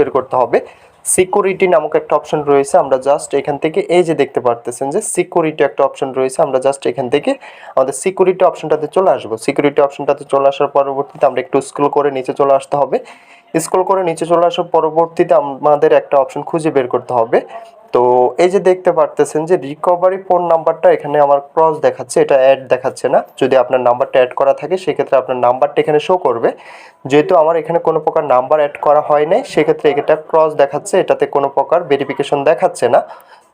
বের করতে হবে। সিকিউরিটি নামক একটা অপশন রয়েছে, আমরা জাস্ট এখান থেকে এই যে দেখতে পারতেছেন যে সিকিউরিটি একটা অপশন রয়েছে, আমরা জাস্ট এখান থেকে আমাদের সিকিউরিটি অপশনটাতে চলে আসব। সিকিউরিটি অপশনটাতে চলে আসার পরবর্তীতে আমরা একটু স্ক্রল করে নিচে চলে আসতে হবে। স্ক্রল করে নিচে চলে আসার পরবর্তীতে আমাদের একটা অপশন খুঁজে বের করতে হবে। তো এই যে দেখতে পারতেছেন যে রিকভারি ফোন নাম্বারটা এখানে আমার ক্রস দেখাচ্ছে, এটা অ্যাড দেখাচ্ছে না। যদি আপনার নাম্বারটা অ্যাড করা থাকে, সেক্ষেত্রে আপনার নাম্বারটা এখানে শো করবে। যেহেতু আমার এখানে কোনো প্রকার নাম্বার অ্যাড করা হয় নাই, সেক্ষেত্রে এটা ক্রস দেখাচ্ছে, এটাতে কোনো প্রকার ভেরিফিকেশন দেখাচ্ছে না।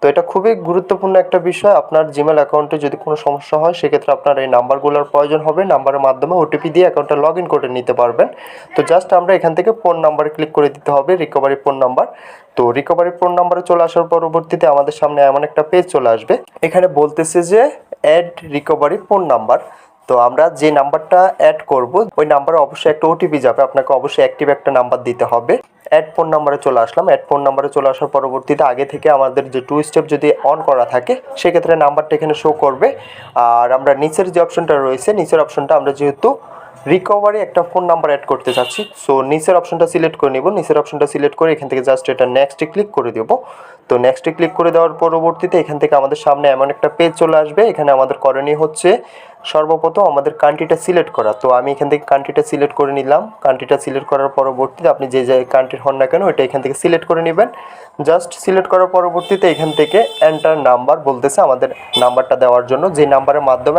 তো এটা খুবই গুরুত্বপূর্ণ একটা বিষয়। আপনার জিমেল অ্যাকাউন্টে যদি কোনো সমস্যা হয়, সেক্ষেত্রে আপনার এই নাম্বারগুলোর প্রয়োজন হবে। নাম্বারের মাধ্যমে ওটিপি দিয়ে অ্যাকাউন্টটা লগ ইন করে নিতে পারবেন। তো জাস্ট আমরা এখান থেকে ফোন নাম্বারে ক্লিক করে দিতে হবে রিকভারি ফোন নাম্বার তো রিকভারি ফোন নাম্বারে চলে আসার পরবর্তীতে আমাদের সামনে এমন একটা পেজ চলে আসবে। এখানে বলতেছে যে অ্যাড রিকভারি ফোন নাম্বার তো আমরা যে নাম্বারটা অ্যাড করব, ওই নাম্বারে অবশ্যই একটা ওটিপি যাবে। আপনাকে অবশ্যই অ্যাক্টিভ একটা নাম্বার দিতে হবে। অ্যাড ফোন নাম্বারে চলে আসলাম। অ্যাড ফোন নাম্বারে চলে আসার পরবর্তীতে আগে থেকে আমাদের যে টু স্টেপ যদি অন করা থাকে, সেক্ষেত্রে নাম্বারটা এখানে শো করবে। আর আমরা নিচের যে অপশনটা রয়েছে, নিচের অপশনটা আমরা যেহেতু রিকভারি একটা ফোন নাম্বার অ্যাড করতে চাচ্ছি সো নিচের অপশনটা সিলেক্ট করে নিব। নিচের অপশনটা সিলেক্ট করে এখান থেকে জাস্ট এটা নেক্সটে ক্লিক করে দেবো। তো নেক্সটে ক্লিক করে দেওয়ার পরবর্তীতে এখান থেকে আমাদের সামনে এমন একটা পেজ চলে আসবে। এখানে আমাদের করণীয় হচ্ছে সর্বপ্রথম আমাদের কান্ট্রিটা সিলেক্ট করা। তো আমি এখান থেকে কান্ট্রিটা সিলেক্ট করে নিলাম। কান্ট্রিটা সিলেক্ট করার পরবর্তীতে আপনি যে যে কান্ট্রির হন না কেন, ওইটা এখান থেকে সিলেক্ট করে নেবেন। জাস্ট সিলেক্ট করার পরবর্তীতে এখান থেকে এন্টার নাম্বার বলতেছে আমাদের নাম্বারটা দেওয়ার জন্য। যে নাম্বারের মাধ্যমে